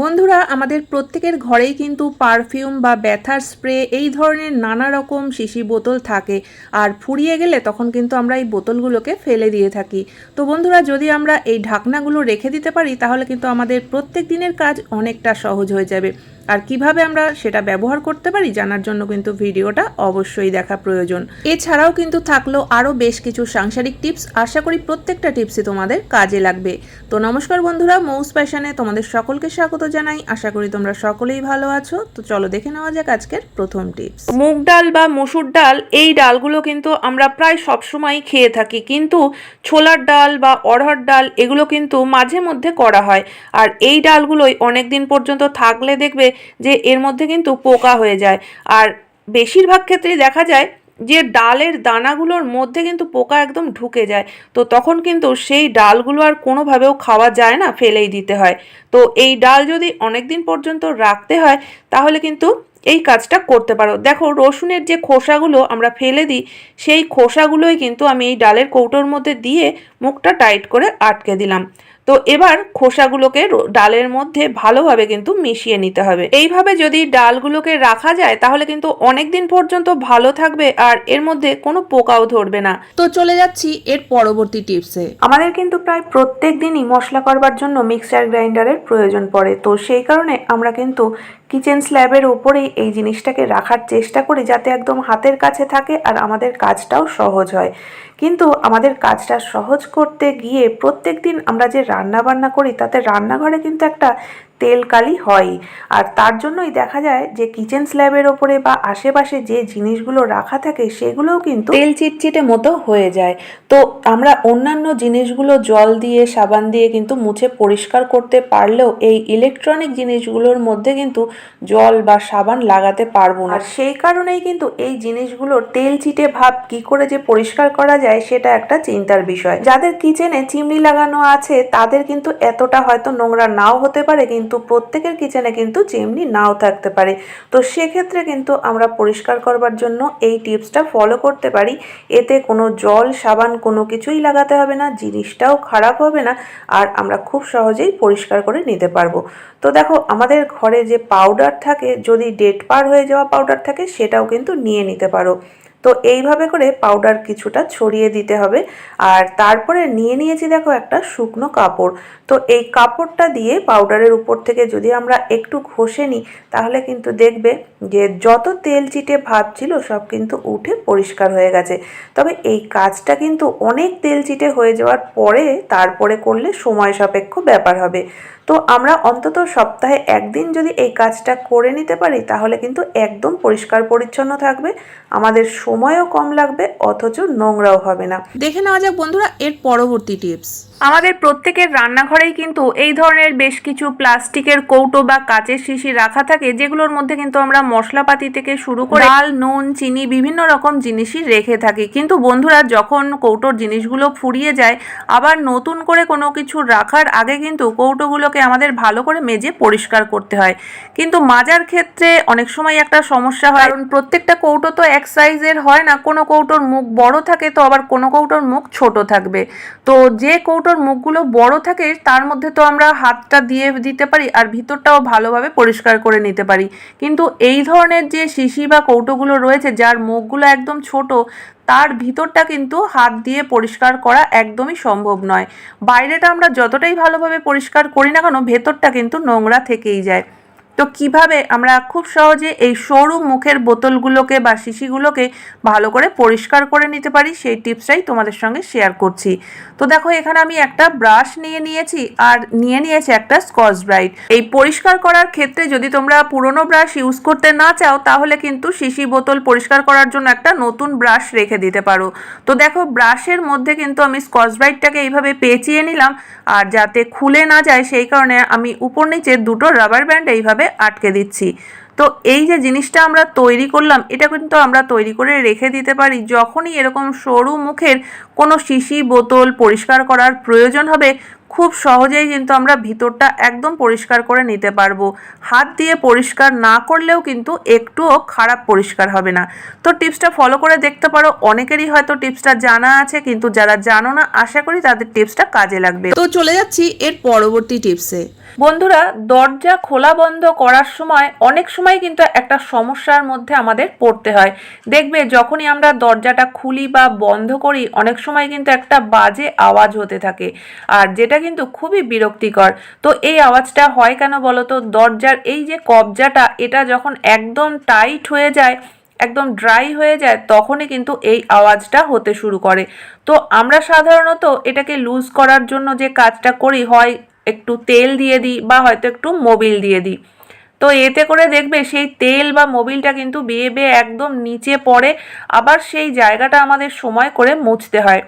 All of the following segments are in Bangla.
বন্ধুরা, আমাদের প্রত্যেকের ঘরেই কিন্তু পারফিউম বা ব্যথার স্প্রে এই ধরনের নানা রকম শিশি বোতল থাকে। আর ফুরিয়ে গেলে তখন কিন্তু আমরা এই বোতলগুলোকে ফেলে দিয়ে থাকি। তো বন্ধুরা, যদি আমরা এই ঢাকনাগুলো রেখে দিতে পারি, তাহলে কিন্তু আমাদের প্রত্যেক দিনের কাজ অনেকটা সহজ হয়ে যাবে। আর কীভাবে আমরা সেটা ব্যবহার করতে পারি জানার জন্য কিন্তু ভিডিওটা অবশ্যই দেখা প্রয়োজন। এছাড়াও কিন্তু থাকল আরও বেশ কিছু সাংসারিক টিপস। আশা করি প্রত্যেকটা টিপসই তোমাদের কাজে লাগবে। তো নমস্কার বন্ধুরা, মৌস প্যাশনে তোমাদের সকলকে স্বাগত জানাই। আশা করি তোমরা সকলেই ভালো আছো। তো চলো দেখে নেওয়া যাক আজকের প্রথম টিপস। মুগ ডাল বা মসুর ডাল, এই ডালগুলো কিন্তু আমরা প্রায় সবসময় খেয়ে থাকি। কিন্তু ছোলার ডাল বা অড়হর ডাল, এগুলো কিন্তু মাঝে মধ্যে করা হয়। আর এই ডালগুলোই অনেক দিন পর্যন্ত থাকলে দেখবে যে এর মধ্যে কিন্তু পোকা হয়ে যায়। আর বেশিরভাগ ক্ষেত্রেই দেখা যায় যে ডালের দানাগুলোর মধ্যে কিন্তু পোকা একদম ঢুকে যায়। তো তখন কিন্তু সেই ডালগুলো আর কোনোভাবেও খাওয়া যায় না, ফেলেই দিতে হয়। তো এই ডাল যদি অনেক দিন পর্যন্ত রাখতে হয়, তাহলে কিন্তু এই কাজটা করতে পারো। দেখো, রসুনের যে খোসাগুলো আমরা ফেলে দিই, সেই খোসাগুলোই কিন্তু আমি এই ডালের কৌটোর মধ্যে দিয়ে মুখটা টাইট করে আটকে দিলাম। তো এবার খোসাগুলোকে ডালের মধ্যে ভালোভাবে কিন্তু মিশিয়ে নিতে হবে। এইভাবে যদি ডালগুলোকে রাখা যায় তাহলে কিন্তু অনেক দিন পর্যন্ত ভালো থাকবে আর এর মধ্যে কোনো পোকাও ধরবে না। তো চলে যাচ্ছি এর পরবর্তী টিপসে আমাদের কিন্তু প্রায় প্রত্যেক দিনই মশলা করবার জন্য মিক্সার গ্রাইন্ডারের প্রয়োজন পড়ে। তো সেই কারণে আমরা কিন্তু কিচেন স্ল্যাবের ওপরেই এই জিনিসটাকে রাখার চেষ্টা করি যাতে একদম হাতের কাছে থাকে আর আমাদের কাজটাও সহজ হয়। কিন্তু আমাদের কাজটা সহজ করতে গিয়ে প্রত্যেক দিন আমরা যে রান্না বান্না করি, তাতে রান্নাঘরে কিন্তু একটা তেল কালি হয়। আর তার জন্যই দেখা যায় যে কিচেন স্ল্যাবের ওপরে বা আশেপাশে যে জিনিসগুলো রাখা থাকে সেগুলোও কিন্তু তেল চিটচিটে মতো হয়ে যায়। তো আমরা অন্যান্য জিনিসগুলো জল দিয়ে সাবান দিয়ে কিন্তু মুছে পরিষ্কার করতে পারলেও এই ইলেকট্রনিক জিনিসগুলোর মধ্যে কিন্তু জল বা সাবান লাগাতে পারব না। সেই কারণেই কিন্তু এই জিনিসগুলোর তেল চিটে ভাব কি করে যে পরিষ্কার করা যায় সেটা একটা চিন্তার বিষয়। যাদের কিচেনে চিমনি লাগানো আছে তাদের কিন্তু এতটা হয়তো নোংরা নাও হতে পারে কিন্তু প্রত্যেকের কিচেনে কিন্তু চিমনি নাও থাকতে পারে। তো সেক্ষেত্রে কিন্তু আমরা পরিষ্কার করবার জন্য এই টিপসটা ফলো করতে পারি। এতে কোনো জল, সাবান কোনো কিছুই লাগাতে হবে না, জিনিসটাও খারাপ হবে না, আর আমরা খুব সহজেই পরিষ্কার করে নিতে পারব। তো দেখো, আমাদের ঘরে যে পাউডার থাকে, যদি ডেট পার হয়ে যাওয়া পাউডার থাকে, সেটাও কিন্তু নিয়ে নিতে পারো। তো এইভাবে করে পাউডার কিছুটা ছড়িয়ে দিতে হবে। আর তারপরে নিয়ে নিয়েছি দেখো একটা শুকনো কাপড়। তো এই কাপড়টা দিয়ে পাউডারের উপর থেকে যদি আমরা একটু ঘষে নিই, তাহলে কিন্তু দেখবে যে যত তেল চিটে ভাব ছিল সব কিন্তু উঠে পরিষ্কার হয়ে গেছে। তবে এই কাজটা কিন্তু অনেক তেল চিটে হয়ে যাওয়ার পরে তারপরে করলে সময় সাপেক্ষ ব্যাপার হবে। তো আমরা অন্তত সপ্তাহে একদিন যদি এই কাজটা করে নিতে পারি, তাহলে কিন্তু একদম পরিষ্কার পরিচ্ছন্ন থাকবে, আমাদের সময়ও কম লাগবে, অথচ নোংরাও হবে না। দেখে নেওয়া যাক বন্ধুরা এর পরবর্তী টিপস আমাদের প্রত্যেকের রান্নাঘরেই কিন্তু এই ধরনের বেশ কিছু প্লাস্টিকের কৌটো বা কাচের শিশি রাখা থাকে যেগুলোর মধ্যে কিন্তু আমরা মশলাপাতি থেকে শুরু করে ডাল নুন চিনি বিভিন্ন রকম জিনিসই রেখে থাকি। কিন্তু বন্ধুরা যখন কৌটোর জিনিসগুলো ফুরিয়ে যায় আবার নতুন করে কোনো কিছু রাখার আগে কিন্তু কৌটোগুলোকে আমাদের ভালো করে মেজে পরিষ্কার করতে হয়। কিন্তু মাজার ক্ষেত্রে অনেক সময় একটা সমস্যা হয় কারণ প্রত্যেকটা কৌটো তো এক সাইজের হয় না কোনো কৌটোর মুখ বড় থাকে তো আবার কোনো কৌটোর মুখ ছোট থাকবে। তো যে কৌটোর মুখগুলো বড় থাকে, তার মধ্যে তো আমরা হাতটা দিয়ে দিতে পারি আর ভিতরটাও ভালোভাবে পরিষ্কার করে নিতে পারি। কিন্তু এই ধরনের যে শিশি বা কৌটোগুলো রয়েছে, যার মুখগুলো একদম ছোট, তার ভিতরটা কিন্তু হাত দিয়ে পরিষ্কার করা একদমই সম্ভব নয়। বাইরেটা আমরা যতটাই ভালোভাবে পরিষ্কার করি না কেন, ভেতরটা কিন্তু নোংরা থেকেই যায়। তো কীভাবে আমরা খুব সহজে এই সরু মুখের বোতলগুলোকে বা শিশিগুলোকে ভালো করে পরিষ্কার করে নিতে পারি, সেই টিপসটাই তোমাদের সঙ্গে শেয়ার করছি। তো দেখো, এখানে আমি একটা ব্রাশ নিয়ে নিয়েছি আর নিয়ে নিয়েছি একটা স্কচ ব্রাইট এই পরিষ্কার করার ক্ষেত্রে যদি তোমরা পুরনো ব্রাশ ইউজ করতে না চাও, তাহলে কিন্তু শিশি বোতল পরিষ্কার করার জন্য একটা নতুন ব্রাশ রেখে দিতে পারো। তো দেখো ব্রাশের মধ্যে কিন্তু আমি স্কচ ব্রাইটটাকে এইভাবে পেঁচিয়ে নিলাম আর যাতে খুলে না যায়, সেই কারণে আমি উপর নিচে দুটো রাবার ব্যান্ড এইভাবে আটকে দিচ্ছি। তো এই যে জিনিসটা আমরা তৈরি করলাম, এটা কিন্তু আমরা তৈরি করে রেখে দিতে পারি। যখনই এরকম সরু মুখের কোনো শিশি বোতল পরিষ্কার করার প্রয়োজন হবে খুব সহজেই কিন্তু আমরা ভিতরটা একদম পরিষ্কার করে নিতে পারব। হাত দিয়ে পরিষ্কার না করলেও কিন্তু একটুও খারাপ পরিষ্কার হবে না। তো টিপসটা ফলো করে দেখতে পারো অনেকেরই হয়তো টিপসটা জানা আছে কিন্তু যারা জানো না আশা করি তাদের টিপসটা কাজে লাগবে। তো চলে যাচ্ছি এর পরবর্তী টিপসে। বন্ধুরা দরজা খোলা বন্ধ করার সময় অনেক সময় কিন্তু একটা সমস্যার মধ্যে আমাদের পড়তে হয়। দেখবে যখনই আমরা দরজাটা খুলি বা বন্ধ করি অনেক সময় কিন্তু একটা বাজে আওয়াজ হতে থাকে। আর যেটা কিন্তু খুবই বিরক্তিকর। তো এই আওয়াজটা হয় কেন বলো তো দরজার এই যে কবজাটা, এটা যখন একদম টাইট হয়ে যায়, একদম ড্রাই হয়ে যায়, তখনই কিন্তু এই আওয়াজটা হতে শুরু করে। তো আমরা সাধারণত এটাকে লুজ করার জন্য যে কাজটা করি, হয় একটু তেল দিয়ে দিই বা হয়তো একটু মোবিল দিয়ে দিই। তো এতে করে দেখবে সেই তেল বা মোবিলটা কিন্তু বেয়ে বেয়ে একদম নিচে পড়ে, আবার সেই জায়গাটা আমাদের সময় করে মুছতে হয়।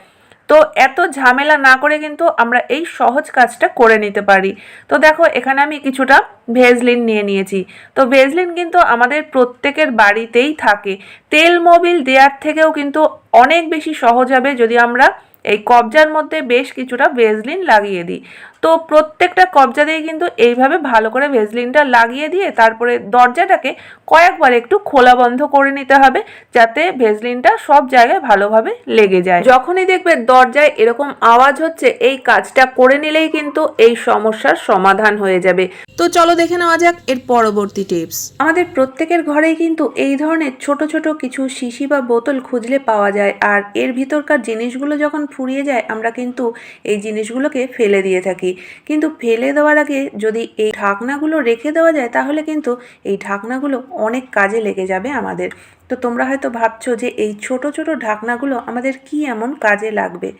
তো এত ঝামেলা না করে কিন্তু আমরা এই সহজ কাজটা করে নিতে পারি। তো দেখো, এখানে আমি কিছুটা ভেজলিন নিয়ে নিয়েছি। তো ভেজলিন কিন্তু আমাদের প্রত্যেকের বাড়িতেই থাকে। তেল মোবিল দেওয়ার থেকেও কিন্তু অনেক বেশি সহজ হবে যদি আমরা এই কবজার মধ্যে বেশ কিছুটা ভেজলিন লাগিয়ে দিই। তো প্রত্যেকটা কবজাতেই কিন্তু এইভাবে ভালো করে ভেজলিনটা লাগিয়ে দিয়ে তারপরে দরজাটাকে কয়েকবার একটু খোলা বন্ধ করে নিতে হবে যাতে ভেজলিনটা সব জায়গায় ভালোভাবে লেগে যায়। যখনই দেখবে দরজায় এরকম আওয়াজ হচ্ছে এই কাজটা করে নিলেই কিন্তু এই সমস্যার সমাধান হয়ে যাবে। তো চলো দেখে নেওয়া যাক এর পরবর্তী টিপস। আমাদের প্রত্যেকের ঘরেই কিন্তু এই ধরনের ছোট ছোট কিছু শিশি বা বোতল খুঁজলে পাওয়া যায় আর এর ভিতরকার জিনিসগুলো যখন ফুরিয়ে যায় আমরা কিন্তু এই জিনিসগুলোকে ফেলে দিয়ে থাকি। কিন্তু ফেলে দেওয়ার আগে যদি এই ঢাকনাগুলো রেখে দেওয়া যায়, তাহলে কিন্তু এই ঢাকনাগুলো অনেক কাজে লেগে যাবে আমাদের। তো তোমরা হয়তো ভাবছ যে এই ছোট ছোট ঢাকনাগুলো আমাদের কি এমন কাজে লাগবে?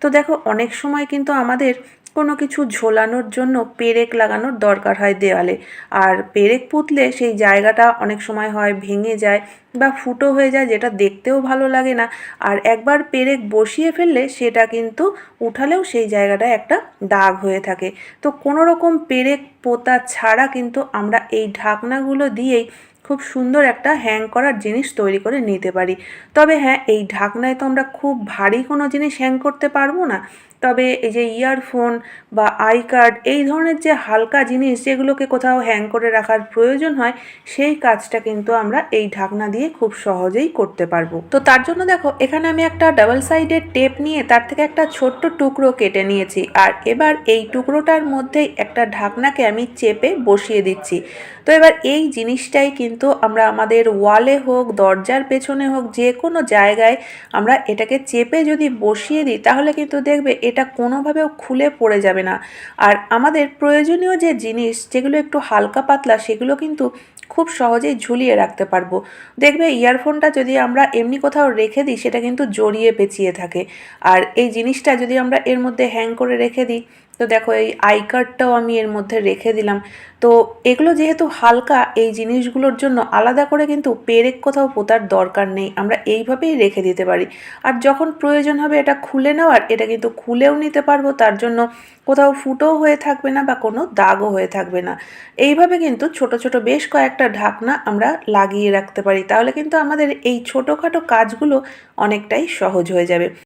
তো দেখো, অনেক সময় কিন্তু আমাদের কোনো কিছু ঝোলানোর জন্য পেরেক লাগানোর দরকার হয় দেওয়ালে। আর পেরেক পুতলে সেই জায়গাটা অনেক সময় হয় ভেঙে যায় বা ফুটো হয়ে যায় যেটা দেখতেও ভালো লাগে না। আর একবার পেরেক বসিয়ে ফেললে সেটা কিন্তু উঠালেও সেই জায়গাটায় একটা দাগ হয়ে থাকে। তো কোনো রকম পেরেক পোতা ছাড়া কিন্তু আমরা এই ঢাকনাগুলো দিয়েই খুব সুন্দর একটা হ্যাং করার জিনিস তৈরি করে নিতে পারি। তবে হ্যাঁ এই ঢাকনায় তো আমরা খুব ভারী কোনো জিনিস হ্যাং করতে পারব না। তবে এই যে ইয়ারফোন বা আই কার্ড এই ধরনের যে হালকা জিনিস যেগুলোকে কোথাও হ্যাং করে রাখার প্রয়োজন হয়, সেই কাজটা কিন্তু আমরা এই ঢাকনা দিয়ে খুব সহজেই করতে পারব। তো তার জন্য দেখো, এখানে আমি একটা ডাবল সাইডের টেপ নিয়ে তার থেকে একটা ছোট্ট টুকরো কেটে নিয়েছি। আর এবার এই টুকরোটার মধ্যেই একটা ঢাকনাকে আমি চেপে বসিয়ে দিচ্ছি। তো এবার এই জিনিসটাই কিন্তু আমরা আমাদের ওয়ালে হোক, দরজার পেছনে হোক যে কোনো জায়গায় আমরা এটাকে চেপে যদি বসিয়ে দিই, তাহলে কিন্তু দেখবে এটা কোনোভাবেও খুলে পড়ে যাবে না। আর আমাদের প্রয়োজনীয় যে জিনিস, যেগুলো একটু হালকা পাতলা, সেগুলো কিন্তু খুব সহজেই ঝুলিয়ে রাখতে পারব। দেখবে ইয়ারফোনটা যদি আমরা এমনি কোথাও রেখে দিই, সেটা কিন্তু জড়িয়ে পেঁচিয়ে থাকে। আর এই জিনিসটা যদি আমরা এর মধ্যে হ্যাং করে রেখে দিই তো দেখো, এই আই কার্ডটাও আমি এর মধ্যে রেখে দিলাম। তো এগুলো যেহেতু হালকা, এই জিনিসগুলোর জন্য আলাদা করে কিন্তু পেরেক কোথাও পোতার দরকার নেই। আমরা এইভাবেই রেখে দিতে পারি। আর যখন প্রয়োজন হবে এটা খুলে নেওয়ার, এটা কিন্তু খুলেও নিতে পারব, তার জন্য কোথাও ফুটোও হয়ে থাকবে না বা কোনো দাগও হয়ে থাকবে না। এইভাবে কিন্তু ছোট ছোট বেশ কয়েকটা ঢাকনা আমরা লাগিয়ে রাখতে পারি। তাহলে কিন্তু আমাদের এই ছোটোখাটো কাজগুলো অনেকটাই সহজ হয়ে যাবে।